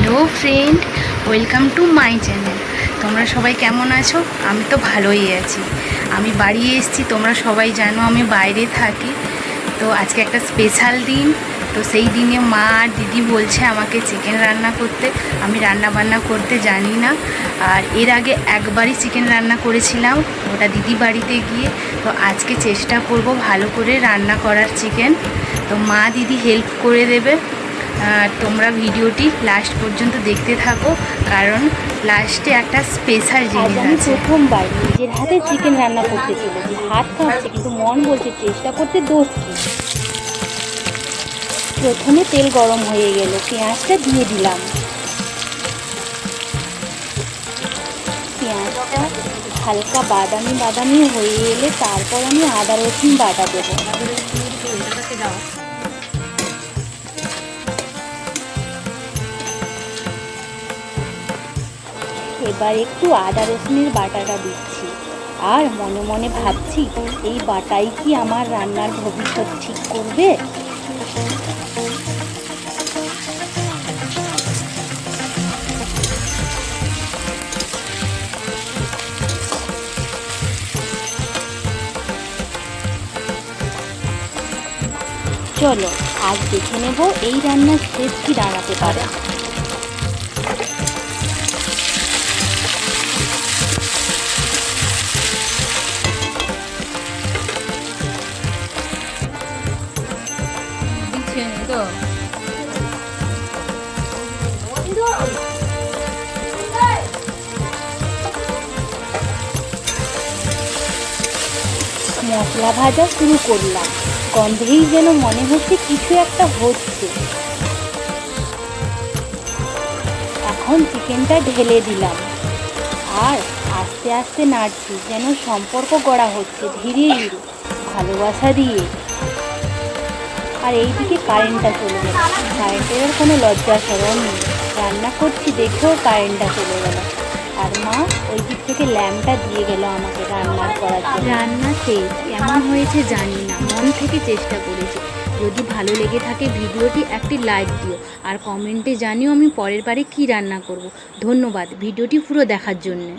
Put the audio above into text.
Hello friend, welcome to my channel. তোমরা সবাই কেমন আছো? আমি তো ভালোই আছি। আমি বাড়ি এসেছি, তোমরা সবাই জানো আমি বাইরে থাকি। তো আজকে একটা স্পেশাল দিন, তো সেই দিনে মা আর দিদি বলছে আমাকে চিকেন রান্না করতে। আমি রান্না বান্না করতে জানি না। আর এর আগে একবারই চিকেন রান্না করেছিলাম, ওটা দিদি বাড়িতে গিয়ে। তো আজকে চেষ্টা করব ভালো করে রান্না করার চিকেন তো মা দিদি হেল্প করে দেবে। তোমরা ভিডিওটি লাস্ট পর্যন্ত দেখতে থাকো কারণ লাস্টে একটা স্পেশাল জিনিস আমি প্রথমবার নিজের হাতে চিকেন রান্না করতে চলেছি। হাত কাঁপছে কিন্তু মন বলছে চেষ্টা করতে দোষ কি? প্রথমে তেল গরম হয়ে গেল পেঁয়াজটা দিয়ে দিলাম। পেঁয়াজটা হালকা বাদামি বাদামি হয়ে এলে তারপর আমি আদা রসুন বাটা দেবো। এবার একটু আদা রসুনের বাটাটা দিচ্ছি। আর মনে মনে ভাবছি, এই বাটাই কি আমার রান্নার ভবিষ্যৎ ঠিক করবে? চলো, আজ দেখে নেব এই রান্নার শেষ কি দাঁড়াতে পারে। মশলা ভাজা শুরু করলাম। গন্ধেই যেন মনে হচ্ছে কিছু একটা হচ্ছে। এখন চিকেনটা ঢেলে দিলাম। আর আস্তে আস্তে নাড়ছি যেন সম্পর্ক গড়া হচ্ছে ধীরে ধীরে। ভালোবাসা দিয়ে। আর এইদিকে কারেন্টটা চলে গেল। কারেন্টের কোনো লজ্জা সরম নেই। রান্না করছি দেখেও কারেন্টটা চলে গেল। আর মা ওই দিক থেকে ল্যাম্পটা দিয়ে গেল আমাকে রান্নার করার জন্য। রান্না শেষ কেমন হয়েছে জানি না, মন থেকে চেষ্টা করেছি। যদি ভালো লেগে থাকে ভিডিওটি একটি লাইক দিও, আর কমেন্টে জানিও আমি পরের বারে কী রান্না করব। ধন্যবাদ, ভিডিওটি পুরো দেখার জন্যে।